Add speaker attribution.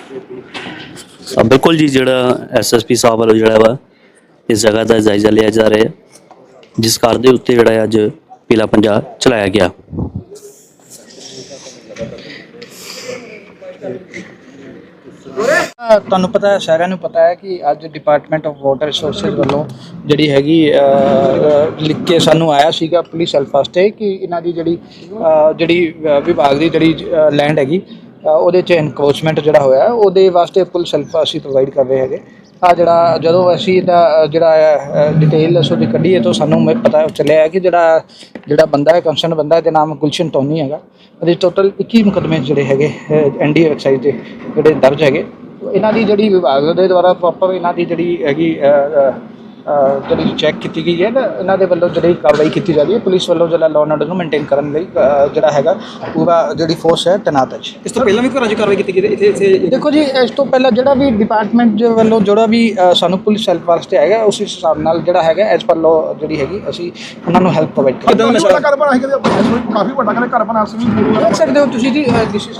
Speaker 1: ਅ, ਬਿਲਕੁਲ ਜੀ ਜਿਹੜਾ ਐਸਐਸਪੀ ਸਾਹਿਬ ਵੱਲੋਂ ਜਿਹੜਾ ਵਾ ਇਸ ਜਗ੍ਹਾ ਦਾ ਜਾਇਜ਼ਾ ਲਿਆ ਜਾ ਰਿਹਾ ਹੈ ਜਿਸ ਘਰ ਦੇ ਉੱਤੇ ਜਿਹੜਾ ਅੱਜ ਪੀਲਾ ਪੰਜਾ ਚਲਾਇਆ ਗਿਆ।
Speaker 2: ਅ, ਤੁਹਾਨੂੰ ਪਤਾ ਹੈ ਸਾਰਿਆਂ ਨੂੰ ਪਤਾ ਹੈ ਕਿ ਅੱਜ ਡਿਪਾਰਟਮੈਂਟ ਆਫ ਵਾਟਰ ਰਿਸੋਰਸਸ ਵੱਲੋਂ ਜਿਹੜੀ ਹੈਗੀ ਅ, ਅ, ਲਿਖ ਕੇ ਸਾਨੂੰ ਆਇਆ ਸੀਗਾ ਪੁਲਿਸ ਹੈਲਪ ਤੇ ਕਿ ਇਹਨਾਂ ਦੀ ਜਿਹੜੀ ਅ, ਜਿਹੜੀ ਅ, ਵਿਭਾਗ ਦੀ ਜਿਹੜੀ ਲੈਂਡ ਹੈਗੀ ਉਹਦੇ ਚ ਇਨਕਰੋਚਮੈਂਟ ਜਿਹੜਾ ਹੋਇਆ ਉਹਦੇ ਵਾਸਤੇ ਪੁਲਿਸ ਹੈਲਪ ਅਸੀਂ ਪ੍ਰੋਵਾਈਡ ਕਰ ਰਹੇ ਹੈਗੇ। ਆ ਜਿਹੜਾ ਜਦੋਂ ਅਸੀਂ ਇਹਦਾ ਅ, ਜਿਹੜਾ ਡਿਟੇਲ ਅਸੋ ਦੀ ਕੱਢੀ ਹੈ ਤਾਂ ਸਾਨੂੰ ਮ- ਪਤਾ ਚੱਲਿਆ ਹੈ ਕਿ ਜਿਹੜਾ ਜਿਹੜਾ ਬੰਦਾ ਹੈ ਕੰਸਰਨ ਬੰਦਾ ਹੈ, ਇਹਦੇ ਨਾਮ ਗੁਲਸ਼ਨ ਟੋਨੀ ਹੈਗਾ। ਉਹਦੇ ਟੋਟਲ 21 ਮੁਕਦਮੇ ਜਿਹੜੇ ਹੈਗੇ ਐਨਡੀਏ ਐਕਸਾਈਜ਼ ਦੇ ਜਿਹੜੇ ਦਰਜ ਹੈਗੇ। ਇਹਨਾਂ ਦੀ ਜਿਹੜੀ ਵਿਭਾਗ ਦੇ ਦੁਆਰਾ ਪ੍ਰੋਪਰ ਇਹਨਾਂ ਦੀ ਜਿਹੜੀ ਹੈਗੀ ਜਿਹੜੀ ਚੈੱਕ ਕੀਤੀ ਗਈ ਹੈ ਨਾ ਇਹਨਾਂ ਦੇ ਵੱਲੋਂ ਜਿਹੜੀ ਕਾਰਵਾਈ ਕੀਤੀ ਜਾ ਰਹੀ ਹੈ ਪੁਲਿਸ ਵੱਲੋਂ ਜਿਹੜਾ ਲਾਅ ਆਰਡਰ ਨੂੰ ਮੇਨਟੇਨ ਕਰਨ ਲਈ ਅ, ਜਿਹੜਾ ਹੈਗਾ ਪੂਰਾ ਜਿਹੜੀ ਫੋਰਸ ਹੈ ਤੈਨਾਤ ਹੈ ਜੀ।
Speaker 3: ਇਸ ਤੋਂ ਪਹਿਲਾਂ ਵੀ ਘਰਾਂ 'ਚ ਕਾਰਵਾਈ ਕੀਤੀ ਗਈ ਇੱਥੇ ਇੱਥੇ
Speaker 2: ਦੇਖੋ ਜੀ ਇਸ ਤੋਂ ਪਹਿਲਾਂ ਜਿਹੜਾ ਵੀ ਡਿਪਾਰਟਮੈਂਟ ਦੇ ਵੱਲੋਂ ਜਿਹੜਾ ਵੀ ਅ, ਸਾਨੂੰ ਪੁਲਿਸ ਹੈਲਪ ਵਾਸਤੇ ਹੈਗਾ ਉਸ ਹਿਸਾਬ ਨਾਲ ਜਿਹੜਾ ਹੈਗਾ ਐਸ ਪਰ ਲਾਅ ਜਿਹੜੀ ਹੈਗੀ ਅਸੀਂ ਉਹਨਾਂ ਨੂੰ ਹੈਲਪ ਪ੍ਰੋਵਾਈਡ ਕਰਾਂਗੇ।
Speaker 3: ਕਿੱਦਾਂ
Speaker 4: ਕਾਫੀ ਵੱਡਾ ਘਰ ਬਣਾ ਸੀ।
Speaker 2: ਦੇਖ ਸਕਦੇ ਹੋ ਤੁਸੀਂ ਜੀ ਦਿਸ ਇਜ਼